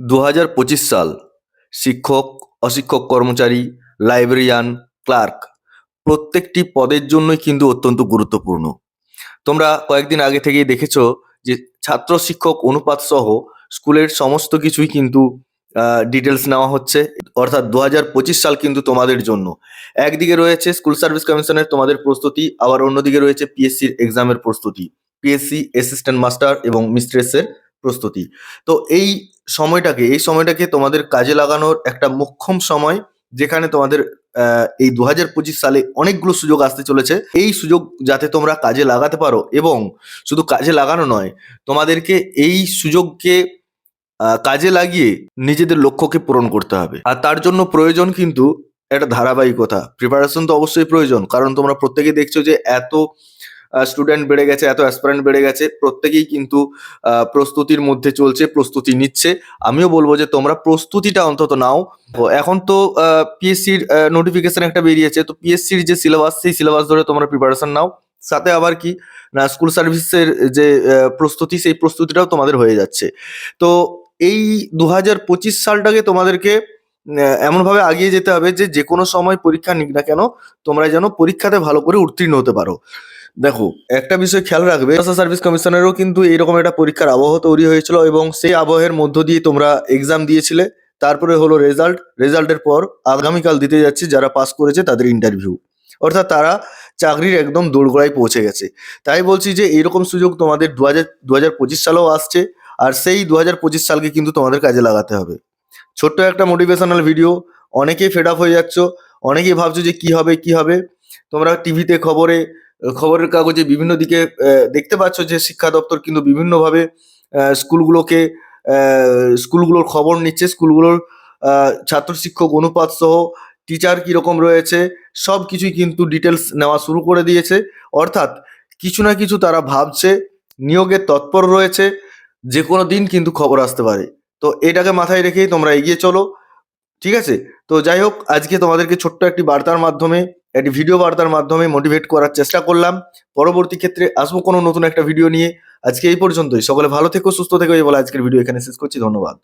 দু হাজার পঁচিশ সাল শিক্ষক, অশিক্ষক কর্মচারী, লাইব্রেরিয়ান, ক্লার্ক প্রত্যেকটি পদের জন্যই কিন্তু অত্যন্ত গুরুত্বপূর্ণ। তোমরা কয়েকদিন আগে থেকেই দেখেছ যে ছাত্র শিক্ষক অনুপাত সহ স্কুলের সমস্ত কিছুই কিন্তু ডিটেলস নেওয়া হচ্ছে। অর্থাৎ দু হাজার পঁচিশ সাল কিন্তু তোমাদের জন্য। একদিকে রয়েছে স্কুল সার্ভিস কমিশনের তোমাদের প্রস্তুতি, আবার অন্যদিকে রয়েছে পিএসসির এক্সামের প্রস্তুতি, পিএসসি অ্যাসিস্ট্যান্ট মাস্টার এবং মিস্ট্রেসের প্রস্তুতি। তো এই সময়টাকে, এই সময়টাকে তোমাদের কাজে লাগানোর একটা মোক্ষম সময়, যেখানে তোমাদের এই দু হাজার পঁচিশ সালে অনেকগুলো সুযোগ আসতে চলেছে। এই সুযোগ যাতে তোমরা কাজে লাগাতে পারো এবং শুধু কাজে লাগানো নয়, তোমাদেরকে এই সুযোগকে কাজে লাগিয়ে নিজেদের লক্ষ্যকে পূরণ করতে হবে। আর তার জন্য প্রয়োজন কিন্তু একটা ধারাবাহিকতা। প্রিপারেশন তো অবশ্যই প্রয়োজন, কারণ তোমরা প্রত্যেকেই দেখছ যে এত স্টুডেন্ট বেড়ে গেছে, এত অ্যাসপারেন্ট বেড়ে গেছে, প্রত্যেকেই কিন্তু প্রস্তুতির মধ্যে চলছে, প্রস্তুতি নিচ্ছে। আমিও বলব যে তোমরা প্রস্তুতিটা অন্তত নাও। এখন তো পিএসসির নোটিফিকেশন একটা বেরিয়েছে। তো পিএসসির যে সিলেবাস সেই সিলেবাস ধরে তোমরা প্রিপারেশন নাও। সাথে আবার কি, না স্কুল সার্ভিসের যে প্রস্তুতি, সেই প্রস্তুতিটাও তোমাদের হয়ে যাচ্ছে। তো এই দু হাজার পঁচিশ সালটাকে তোমাদেরকে এমনভাবে আগিয়ে যেতে হবে যে যে কোনো সময় পরীক্ষা নিক না কেন, তোমরা যেন পরীক্ষাতে ভালো করে উত্তীর্ণ হতে পারো। দেখো, একটা বিষয় খেয়াল রাখবে সার্ভিস কমিশনেরও কিন্তু এইরকম একটা পরীক্ষার আবহ তৈরি হয়েছিল এবং সেই আবহের মধ্য দিয়ে তোমরা এক্সাম দিয়েছিলে। তারপরে হলো রেজাল্ট রেজাল্টের পর আগামীকাল দিতে যাচ্ছে যারা পাস করেছে তাদের ইন্টারভিউ অর্থাৎ তারা চাকরির একদম দোরগোড়ায় পৌঁছে গেছে। তাই বলছি যে এইরকম সুযোগ তোমাদের দু হাজার দু হাজার পঁচিশ সালেও আসছে, আর সেই দু হাজার পঁচিশ সালকে কিন্তু তোমাদের কাজে লাগাতে হবে। ছোট্ট একটা মোটিভেশনাল ভিডিও অনেকেই ফেড আপ হয়ে যাচ্ছ, অনেকেই ভাবছ যে কি হবে কি হবে? তোমরা টিভিতে খবরে, খবরের কাগজে বিভিন্ন দিকে দেখতে পাচ্ছ যে শিক্ষা দপ্তর কিন্তু বিভিন্নভাবে স্কুলগুলোকে স্কুলগুলোর খবর নিচ্ছে, স্কুলগুলোর ছাত্র শিক্ষক অনুপাত সহ টিচার কীরকম রয়েছে, সব কিছুই কিন্তু ডিটেলস নেওয়া শুরু করে দিয়েছে। অর্থাৎ কিছু না কিছু তারা ভাবছে, নিয়োগের তৎপর রয়েছে যে কোনো দিন কিন্তু খবর আসতে পারে। তো এটাকে মাথায় রেখেই তোমরা এগিয়ে চলো, ঠিক আছে? তো যাই হোক, আজকে তোমাদেরকে ছোট্ট একটি বার্তার মাধ্যমে, একটি ভিডিও বার্তার মাধ্যমে মোটিভেট করার চেষ্টা করলাম। পরবর্তী ক্ষেত্রে আসব কোনো নতুন একটা ভিডিও নিয়ে। আজকে এই পর্যন্তই। সকলে ভালো থেকো, সুস্থ থেকো, এই বলে আজকের ভিডিও এখানে শেষ করছি। ধন্যবাদ।